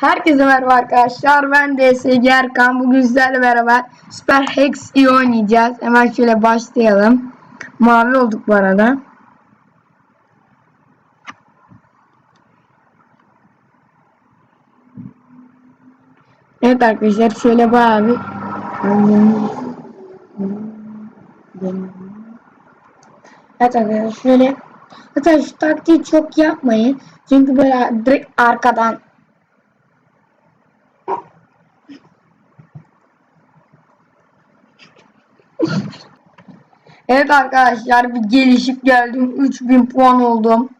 Herkese merhaba arkadaşlar. Ben DSG Erkan. Bugün sizlerle beraber Super Hex iyi oynayacağız. Hemen şöyle başlayalım. Mavi olduk bu arada. Evet arkadaşlar şöyle bayağı bir Evet arkadaşlar şöyle Hatta şu taktiği çok yapmayın. Çünkü böyle direkt arkadan Evet arkadaşlar bir gelişip geldim. 3000 puan oldum.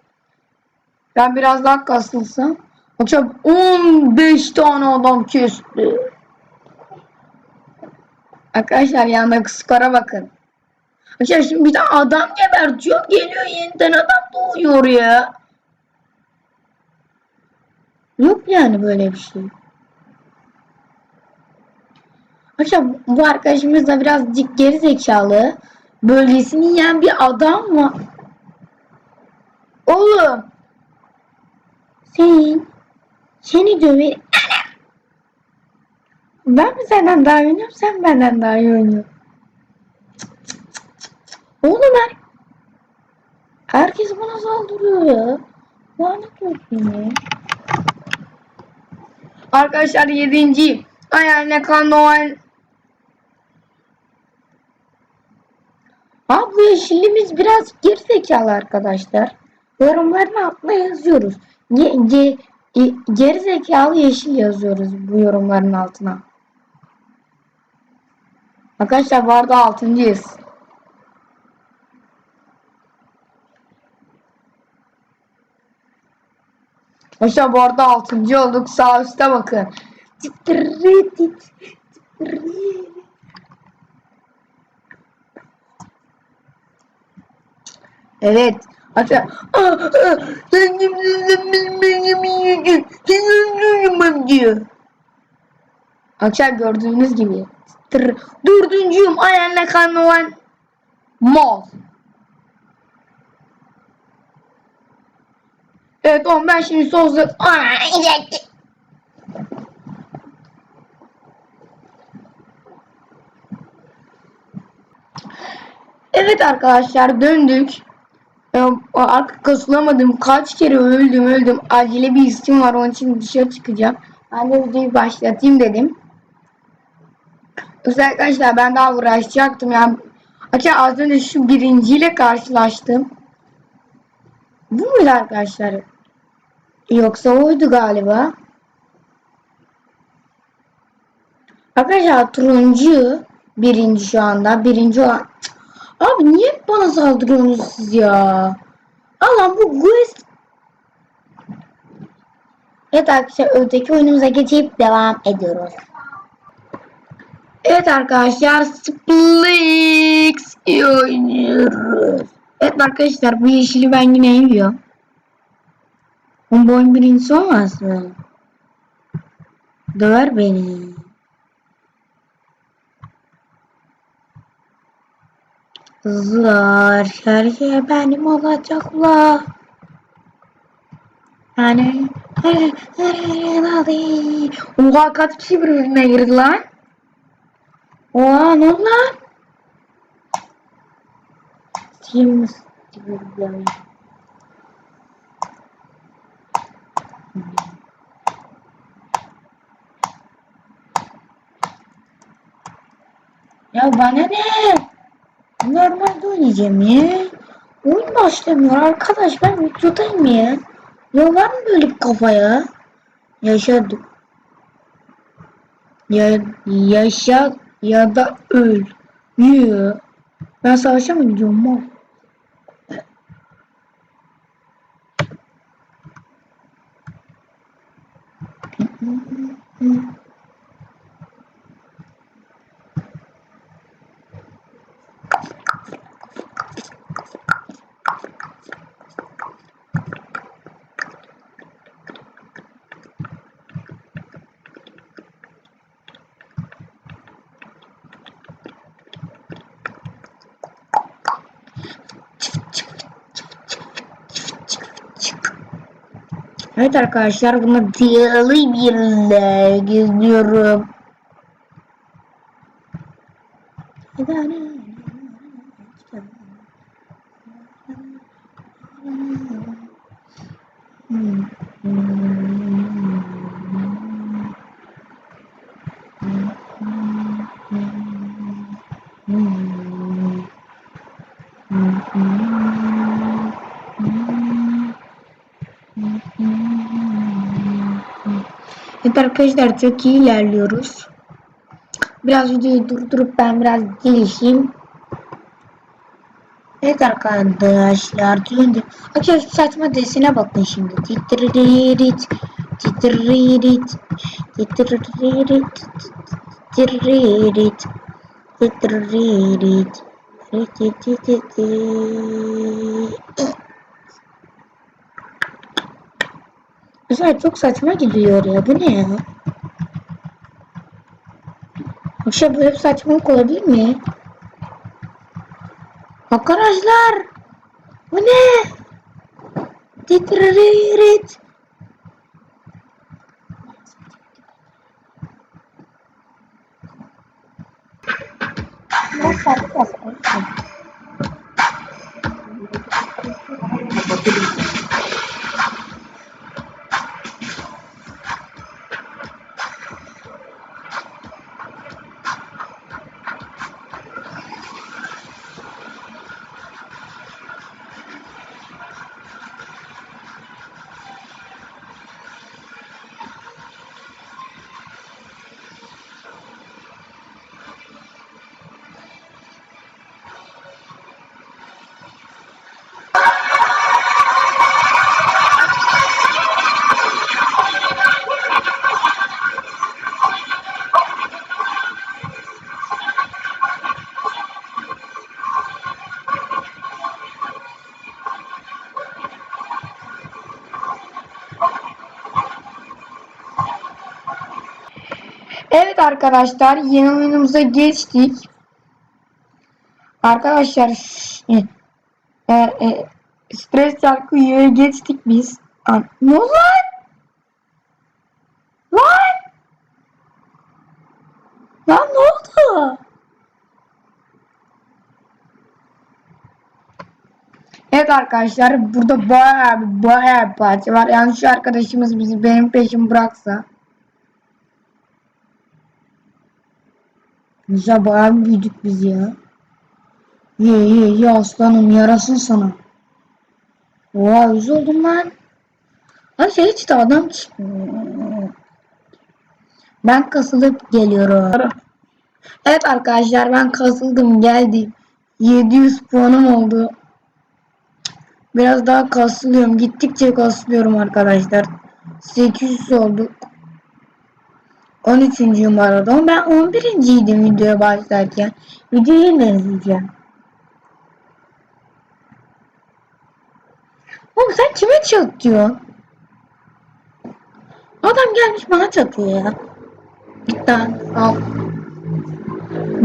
Ben biraz daha kasılsam. Akşam 15 tane adam kesti. Arkadaşlar yandaki skora bakın. Arkadaşlar şimdi bir tane adam gebertiyor. Geliyor yeniden adam doğuyor ya. Yok yani böyle bir şey. Arkadaşlar bu arkadaşımız da birazcık geri zekalı. Bölgesini yiyen bir adam mı? Oğlum. Senin seni döver. Ben mi senden daha iyi oynuyorum? Sen benden daha iyi oynuyorsun. Oğlum her... Herkes bana saldırıyor ya. Lanet olsun ya. Arkadaşlar yedinciyim. Hayaline kan Noel. Bu yeşilimiz biraz gerizekalı arkadaşlar. Yorumların altına yazıyoruz. Ge ge gerizekalı yeşil yazıyoruz bu yorumların altına. Arkadaşlar bu arada altıncıyız. Arkadaşlar bu arada altıncı olduk. Sağ üstte bakın. Evet. Hatta sen kimsin benim yiyecek. Sen öldürürüm diyor. Arkadaşlar gördüğünüz gibi. Tır, dördüncüyüm. Ayağına kanıvan. Mal. Evet oğlum ben şimdi inecekti. Evet arkadaşlar döndük. Ee, Arka kasılamadım. Kaç kere öldüm öldüm. Acele bir istim var onun için dışarı çıkacağım. Ben de videoyu başlatayım dedim. Özellikle arkadaşlar ben daha uğraşacaktım yani. Arkadaşlar az önce şu birinciyle karşılaştım. Bu muydu arkadaşlar? Yoksa oydu galiba. Arkadaşlar turuncu birinci şu anda. Birinci olan. Cık. Abi niye bana saldırıyorsunuz siz ya? Allah bu quest. Evet arkadaşlar öteki oyunumuza geçip devam ediyoruz. Evet arkadaşlar Splix oynuyoruz. Evet arkadaşlar bu yeşili ben yine yiyorum. Bu oyun birincisi olmaz mı? Döver beni. Kızlar her şey benim olacaklar. Yani her her her Oha kaç kişi birbirine girdi lan? Oha ne oldu lan? Kim gibi Ya bana ne? Normalde oynayacağım ya. Oyun başlamıyor arkadaş ben videodayım ya. Ya var mı böyle bir kafaya? Yaşadım. Ya yaşa ya da öl. Ya. Ben savaşa mı gidiyorum Evet arkadaşlar bunu diyali birle geziyorum. Arkadaşlar çok iyi ilerliyoruz. Biraz videoyu durdurup ben biraz gelişeyim. Evet arkadaşlar döndüm. Arkadaşlar şu saçma desene bakın şimdi. Titririt, titririt, titririt, titririt, titririt, titririt. Güzel çok saçma gidiyor ya. Bu ne ya? Akşam böyle saçmalık olabilir mi? Arkadaşlar bu ne? Titririt. Nasıl arkadaşlar? Arkadaşlar yeni oyunumuza geçtik. Arkadaşlar şş, e, e, stres çarkı üyeye geçtik biz. An ne oldu lan? Lan! Ne oldu? Evet arkadaşlar burada bayağı bayağı bir parça var. Yani şu arkadaşımız bizi benim peşim bıraksa. Güzel bayağı bir büyüdük biz ya. Ye ye ye aslanım yarasın sana. Oha yüz oldum lan. Ay şey hiç de adam çıkmıyor. Ben kasılıp geliyorum. Evet arkadaşlar ben kasıldım geldim. 700 puanım oldu. Biraz daha kasılıyorum. Gittikçe kasılıyorum arkadaşlar. 800 olduk. 13. numarada. Ama ben 11. idim videoya başlarken. Videoyu yeniden izleyeceğim. Oğlum sen kime çatıyorsun? Adam gelmiş bana çatıyor ya. Git lan al.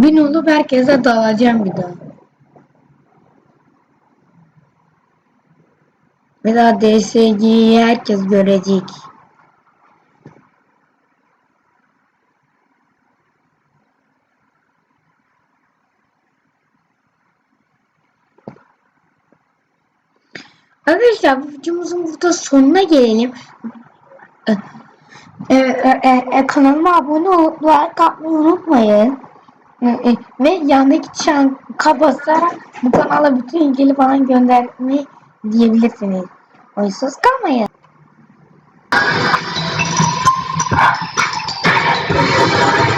Bin olup herkese dalacağım bir daha. Bir daha DSG'yi herkes görecek. Arkadaşlar videomuzun burada sonuna gelelim. Ee, e, e, e, kanalıma abone olup like atmayı unutmayın. E, e, ve yandaki çan basarak bu kanala bütün ilgili falan göndermeyi diyebilirsiniz. Oysuz kalmayın. Thank you.